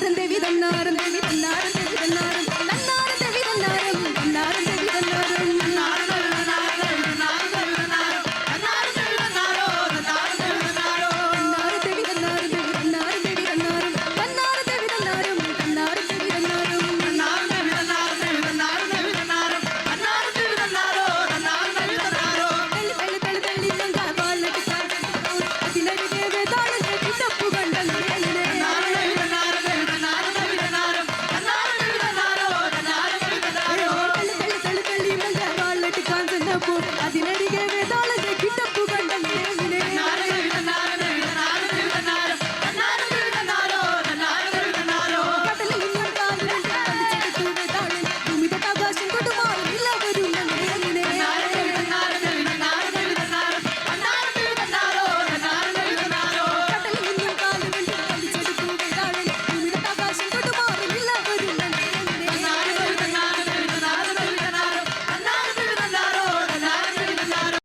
நார்ந்த விதம் நார்ந்த விதம் நார்ந்த விதம்.